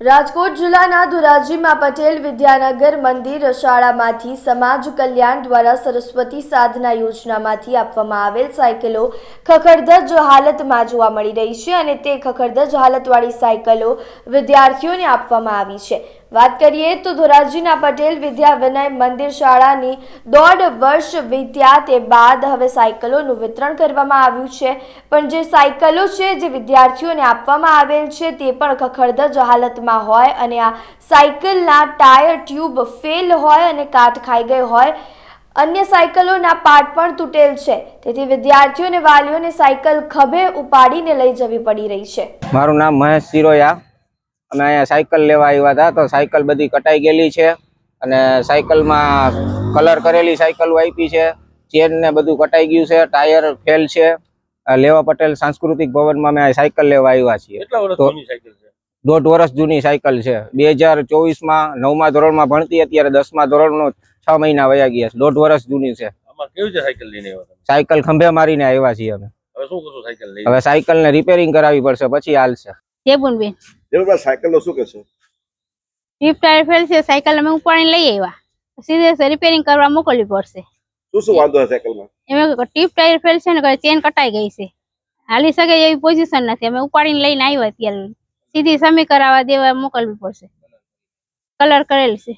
રાજકોટ જિલ્લાના ધોરાજીમાં પટેલ વિદ્યાનગર મંદિર શાળામાંથી સમાજ કલ્યાણ દ્વારા સરસ્વતી સાધના યોજનામાંથી આપવામાં આવેલ સાયકલો ખખડધજ હાલતમાં જોવા મળી રહી છે અને તે ખખડધજ હાલતવાળી સાયકલો વિદ્યાર્થીઓને આપવામાં આવી છે. વાત કરીએ તો ધોરાજીના પટેલ વિદ્યા વિનય મંદિર શાળાની દોઢ વર્ષ વીત્યા તે બાદ હવે સાયકલોનું વિતરણ કરવામાં આવ્યું છે. પણ જે સાયકલો છે, જે વિદ્યાર્થીઓને આપવામાં આવેલ છે, તે પણ ખખડધજ હાલતમાં હોય અને આ સાયકલના ટાયર ટ્યુબ ફેલ હોય અને કાટ ખાઈ ગઈ હોય. અન્ય સાયકલોના પાર્ટ પણ તૂટેલ છે. તેથી વિદ્યાર્થીઓને વાલીઓને સાયકલ ખભે ઉપાડીને લઈ જવી પડી રહી છે. મારું નામ મહેશ સિરોયા. અમે અહીંયા સાયકલ લેવા આવ્યા હતા તો સાયકલ બધી કટાઈ ગયેલી છે. અને સાયકલમાં કલર કરેલી સાયકલ આપી છે. ચેન ને બધું કટાઈ ગયું છે ટાયર ફેલ છે. લેવા પટેલ સાંસ્કૃતિક ભવનમાં અમે આ સાયકલ લેવા આવ્યા છીએ. કેટલા વર્ષ તો- જૂની સાયકલ છે? દોઢ વર્ષ જૂની સાયકલ છે. બે હજાર ચોવીસમાં નવમા ધોરણમાં ભણતી અત્યારે દસમા ધોરણનો છ મહિના વયા ગયા છે. દોઢ વર્ષ જૂની છે. આમાં કેવી છે સાયકલ લઈને આવ્યા તમે? સાયકલ ખંભે મારીને આવ્યા છીએ અમે. હવે સાયકલ ને રિપેરિંગ કરાવવી પડશે પછી હાલશે. જેબુનબેન જેવું સાયકલ નો શું કહેશો? ટીપ ટાયર ફેલ છે સાયકલ અમે ઉપાડીને લઈ આવ્યા. સીધે રિપેરિંગ કરવા મોકલવી પડશે. શું શું વાંધો છે સાયકલમાં? એમાં ટીપ ટાયર ફેલ છે ને ચેન કટાઈ ગઈ છે. હાલી શકે એવી પોઝિશન નથી. અમે ઉપાડીને લઈને આવ્યા અત્યારે. સીધી સમી કરાવવા દેવા મોકલવી પડશે. કલર કરેલ છે.